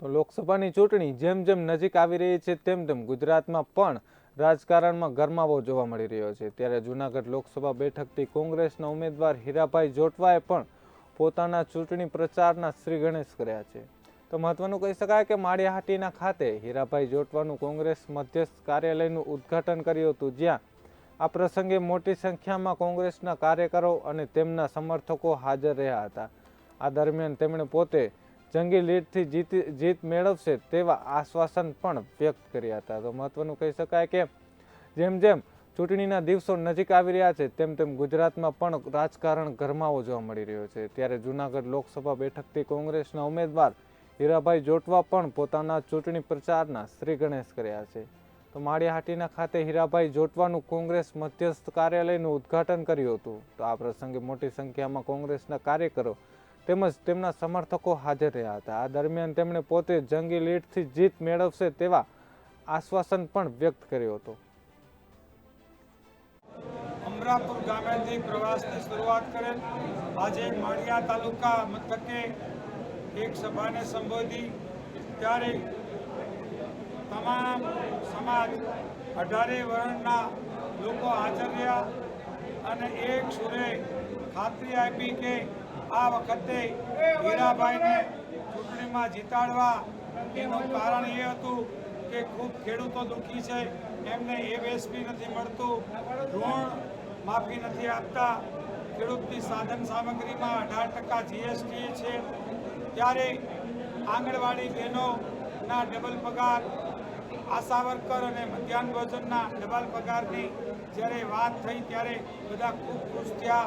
તો લોકસભાની ચૂંટણી જેમ જેમ નજીક આવી રહી છે, તેમ તેમ ગુજરાતમાં પણ રાજકારણમાં ગરમાવો જોવા મળી રહ્યો છે. ત્યારે જૂનાગઢ લોકસભા બેઠકથી કોંગ્રેસના ઉમેદવાર હીરાભાઈ જોટવાએ પણ પોતાના ચૂંટણી પ્રચારના શ્રી ગણેશ કર્યા છે. તો મહત્વનું કહી શકાય કે માળિયાહાટીના ખાતે હીરાભાઈ જોટવાનું કોંગ્રેસ મધ્યસ્થ કાર્યાલયનું ઉદ્ઘાટન કર્યું હતું, જ્યાં આ પ્રસંગે મોટી સંખ્યામાં કોંગ્રેસના કાર્યકરો અને તેમના સમર્થકો હાજર રહ્યા હતા. આ દરમિયાન તેમણે પોતે જંગી લીડથી જીત જીત મેળવશે તેવા આશ્વાસન પણ વ્યક્ત કર્યા હતા. તો મહત્વનું કહી શકાય કે જેમ જેમ ચૂંટણીના દિવસો નજીક આવી રહ્યા છે, તેમ તેમ ગુજરાતમાં પણ રાજકારણ ગરમાવો જોવા મળી રહ્યો છે. ત્યારે જૂનાગઢ લોકસભા બેઠકથી કોંગ્રેસના ઉમેદવાર હીરાભાઈ જોટવા પણ પોતાના ચૂંટણી પ્રચારના શ્રી ગણેશ કર્યા છે. તો માળિયાહાટીના ખાતે હીરાભાઈ જોટવાનું કોંગ્રેસ મધ્યસ્થ કાર્યાલયનું ઉદ્ઘાટન કર્યું હતું. તો આ પ્રસંગે મોટી સંખ્યામાં કોંગ્રેસના કાર્યકરો તેમજ તેમના સમર્થકો હાજર રહ્યા હતા. આ દરમિયાન તેમણે પોતે જંગી લીડથી જીત મેળવશે તેવા આશ્વાસન પણ વ્યક્ત કર્યો હતો. અમરાપુર ગામેથી પ્રવાસની શરૂઆત કરેલ આજે માળિયા તાલુકા મથકે એક સભાને સંબોધી. ત્યારે તમામ સમાજ અઢારે વર્ણના લોકો હાજર રહ્યા. અને એક સુરે ખાતરી આપી કે આ વખતે હીરાભાઈને ચૂંટણીમાં જીતાડવા એનું કારણ એ હતું કે ખૂબ ખેડૂતો દુઃખી છે. એમને એમએસપી નથી મળતું. ઋણ માફી નથી આપતા. ખેડૂતની સાધન સામગ્રીમાં અઢાર ટકા જીએસટી છે. ત્યારે આંગણવાડી બહેનોના ડબલ પગાર આશા વર્કર અને મધ્યાહન ભોજનના ડબલ પગારની જ્યારે વાત થઈ ત્યારે બધા ખૂબ ખુશ થયા.